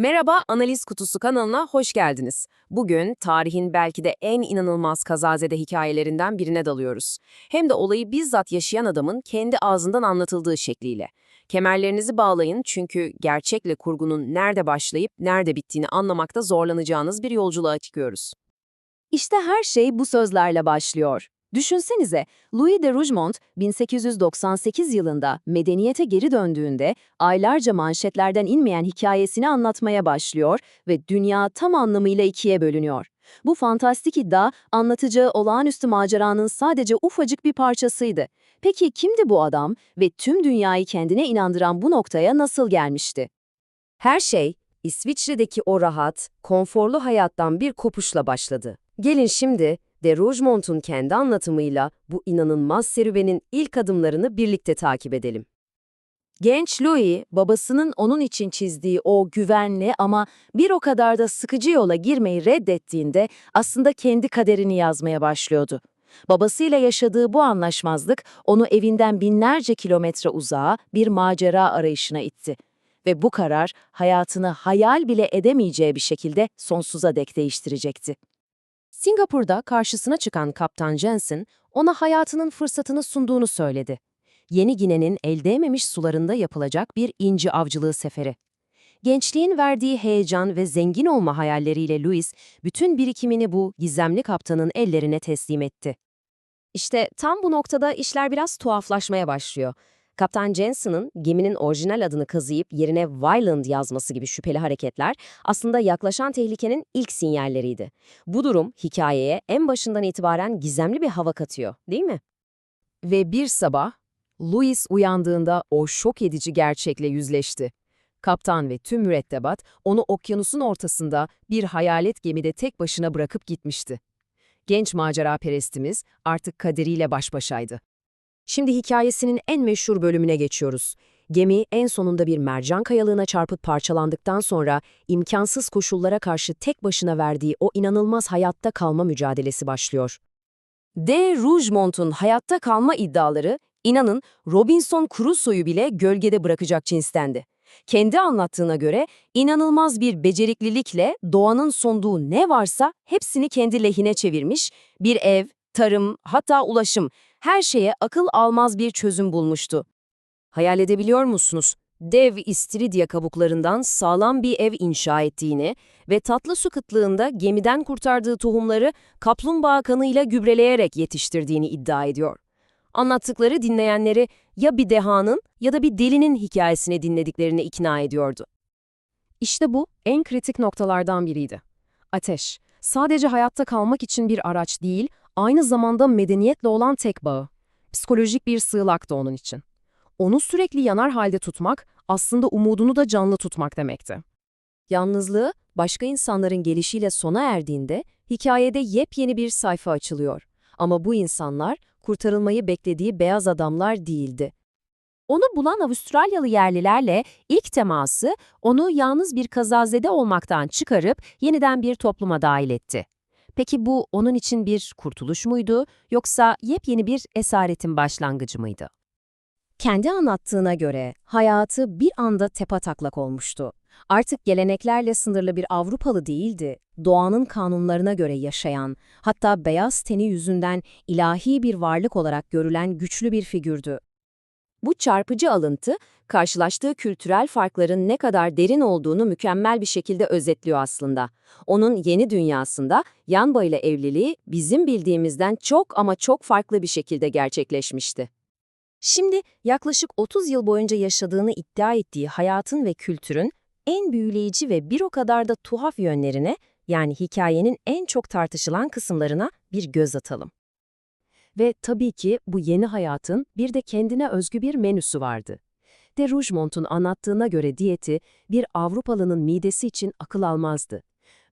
Merhaba, Analiz Kutusu kanalına hoş geldiniz. Bugün tarihin belki de en inanılmaz kazazede hikayelerinden birine dalıyoruz. Hem de olayı bizzat yaşayan adamın kendi ağzından anlatıldığı şekliyle. Kemerlerinizi bağlayın çünkü gerçekle kurgunun nerede başlayıp nerede bittiğini anlamakta zorlanacağınız bir yolculuğa çıkıyoruz. İşte her şey bu sözlerle başlıyor. Düşünsenize, Louis de Rougemont 1898 yılında medeniyete geri döndüğünde aylarca manşetlerden inmeyen hikayesini anlatmaya başlıyor ve dünya tam anlamıyla ikiye bölünüyor. Bu fantastik iddia anlatacağı olağanüstü maceranın sadece ufacık bir parçasıydı. Peki kimdi bu adam ve tüm dünyayı kendine inandıran bu noktaya nasıl gelmişti? Her şey İsviçre'deki o rahat, konforlu hayattan bir kopuşla başladı. Gelin şimdi de Rougemont'un kendi anlatımıyla bu inanılmaz serüvenin ilk adımlarını birlikte takip edelim. Genç Louis, babasının onun için çizdiği o güvenli ama bir o kadar da sıkıcı yola girmeyi reddettiğinde aslında kendi kaderini yazmaya başlıyordu. Babasıyla yaşadığı bu anlaşmazlık onu evinden binlerce kilometre uzağa bir macera arayışına itti. Ve bu karar hayatını hayal bile edemeyeceği bir şekilde sonsuza dek değiştirecekti. Singapur'da karşısına çıkan Kaptan Jensen, ona hayatının fırsatını sunduğunu söyledi. Yeni Gine'nin el değmemiş sularında yapılacak bir inci avcılığı seferi. Gençliğin verdiği heyecan ve zengin olma hayalleriyle Louis, bütün birikimini bu gizemli kaptanın ellerine teslim etti. İşte tam bu noktada işler biraz tuhaflaşmaya başlıyor. Kaptan Jensen'ın geminin orijinal adını kazıyıp yerine Wyland yazması gibi şüpheli hareketler aslında yaklaşan tehlikenin ilk sinyalleriydi. Bu durum hikayeye en başından itibaren gizemli bir hava katıyor, değil mi? Ve bir sabah, Louis uyandığında o şok edici gerçekle yüzleşti. Kaptan ve tüm mürettebat onu okyanusun ortasında bir hayalet gemide tek başına bırakıp gitmişti. Genç macera perestimiz artık kaderiyle baş başaydı. Şimdi hikayesinin en meşhur bölümüne geçiyoruz. Gemi en sonunda bir mercan kayalığına çarpıp parçalandıktan sonra imkansız koşullara karşı tek başına verdiği o inanılmaz hayatta kalma mücadelesi başlıyor. De Rougemont'un hayatta kalma iddiaları, inanın Robinson Crusoe'yu bile gölgede bırakacak cinstendi. Kendi anlattığına göre inanılmaz bir beceriklilikle doğanın sonduğu ne varsa hepsini kendi lehine çevirmiş, bir ev, tarım, hatta ulaşım her şeye akıl almaz bir çözüm bulmuştu. Hayal edebiliyor musunuz? Dev istiridye kabuklarından sağlam bir ev inşa ettiğini ve tatlı su kıtlığında gemiden kurtardığı tohumları kaplumbağa kanıyla gübreleyerek yetiştirdiğini iddia ediyor. Anlattıkları dinleyenleri ya bir dehanın ya da bir delinin hikayesini dinlediklerini ikna ediyordu. İşte bu en kritik noktalardan biriydi. Ateş, sadece hayatta kalmak için bir araç değil, aynı zamanda medeniyetle olan tek bağı. Psikolojik bir sığlaktı onun için. Onu sürekli yanar halde tutmak, aslında umudunu da canlı tutmak demekti. Yalnızlığı, başka insanların gelişiyle sona erdiğinde, hikayede yepyeni bir sayfa açılıyor. Ama bu insanlar, kurtarılmayı beklediği beyaz adamlar değildi. Onu bulan Avustralyalı yerlilerle ilk teması, onu yalnız bir kazazede olmaktan çıkarıp yeniden bir topluma dahil etti. Peki bu onun için bir kurtuluş muydu yoksa yepyeni bir esaretin başlangıcı mıydı? Kendi anlattığına göre hayatı bir anda tepataklak olmuştu. Artık geleneklerle sınırlı bir Avrupalı değildi, doğanın kanunlarına göre yaşayan, hatta beyaz teni yüzünden ilahi bir varlık olarak görülen güçlü bir figürdü. Bu çarpıcı alıntı, karşılaştığı kültürel farkların ne kadar derin olduğunu mükemmel bir şekilde özetliyor aslında. Onun yeni dünyasında Yanba ile evliliği bizim bildiğimizden çok ama çok farklı bir şekilde gerçekleşmişti. Şimdi yaklaşık 30 yıl boyunca yaşadığını iddia ettiği hayatın ve kültürün en büyüleyici ve bir o kadar da tuhaf yönlerine, yani hikayenin en çok tartışılan kısımlarına bir göz atalım. Ve tabii ki bu yeni hayatın bir de kendine özgü bir menüsü vardı. De Rougemont'un anlattığına göre diyeti bir Avrupalı'nın midesi için akıl almazdı.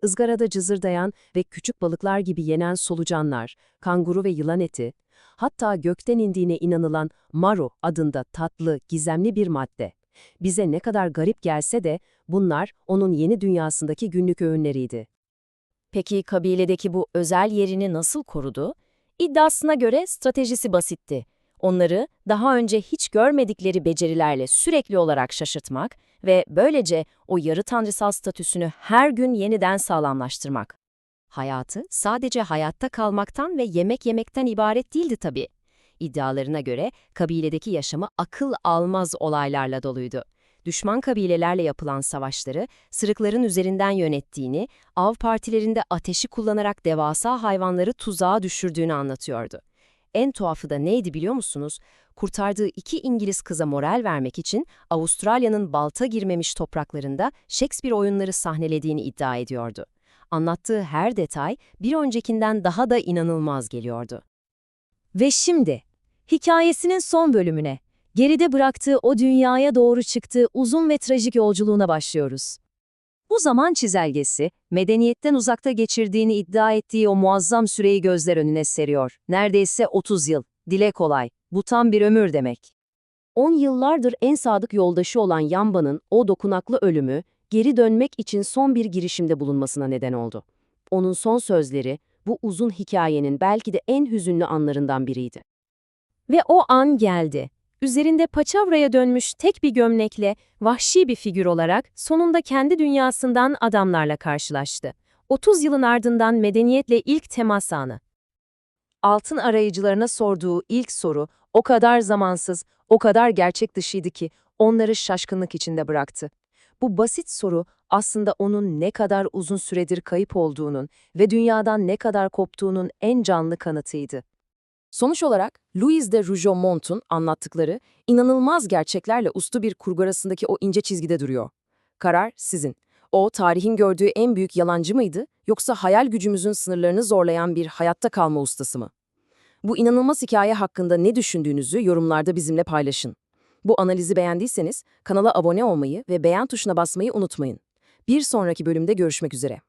Izgarada cızırdayan ve küçük balıklar gibi yenen solucanlar, kanguru ve yılan eti, hatta gökten indiğine inanılan maro adında tatlı, gizemli bir madde. Bize ne kadar garip gelse de bunlar onun yeni dünyasındaki günlük öğünleriydi. Peki kabiledeki bu özel yerini nasıl korudu? İddiasına göre stratejisi basitti. Onları daha önce hiç görmedikleri becerilerle sürekli olarak şaşırtmak ve böylece o yarı tanrısal statüsünü her gün yeniden sağlamlaştırmak. Hayatı sadece hayatta kalmaktan ve yemek yemekten ibaret değildi tabii. İddialarına göre kabiledeki yaşamı akıl almaz olaylarla doluydu. Düşman kabilelerle yapılan savaşları sırıkların üzerinden yönettiğini, av partilerinde ateşi kullanarak devasa hayvanları tuzağa düşürdüğünü anlatıyordu. En tuhafı da neydi biliyor musunuz? Kurtardığı iki İngiliz kıza moral vermek için Avustralya'nın balta girmemiş topraklarında Shakespeare oyunları sahnelediğini iddia ediyordu. Anlattığı her detay bir öncekinden daha da inanılmaz geliyordu. Ve şimdi, hikayesinin son bölümüne, geride bıraktığı o dünyaya doğru çıktığı uzun ve trajik yolculuğuna başlıyoruz. Bu zaman çizelgesi, medeniyetten uzakta geçirdiğini iddia ettiği o muazzam süreyi gözler önüne seriyor. Neredeyse 30 yıl. Dile kolay. Bu tam bir ömür demek. 10 yıllardır en sadık yoldaşı olan Yamba'nın o dokunaklı ölümü, geri dönmek için son bir girişimde bulunmasına neden oldu. Onun son sözleri, bu uzun hikayenin belki de en hüzünlü anlarından biriydi. Ve o an geldi. Üzerinde paçavraya dönmüş tek bir gömlekle vahşi bir figür olarak sonunda kendi dünyasından adamlarla karşılaştı. 30 yılın ardından medeniyetle ilk temas anı. Altın arayıcılarına sorduğu ilk soru o kadar zamansız, o kadar gerçek dışıydı ki onları şaşkınlık içinde bıraktı. Bu basit soru aslında onun ne kadar uzun süredir kayıp olduğunun ve dünyadan ne kadar koptuğunun en canlı kanıtıydı. Sonuç olarak Louis de Rougemont'un anlattıkları inanılmaz gerçeklerle uslu bir kurgu arasındaki o ince çizgide duruyor. Karar sizin. O tarihin gördüğü en büyük yalancı mıydı yoksa hayal gücümüzün sınırlarını zorlayan bir hayatta kalma ustası mı? Bu inanılmaz hikaye hakkında ne düşündüğünüzü yorumlarda bizimle paylaşın. Bu analizi beğendiyseniz kanala abone olmayı ve beğen tuşuna basmayı unutmayın. Bir sonraki bölümde görüşmek üzere.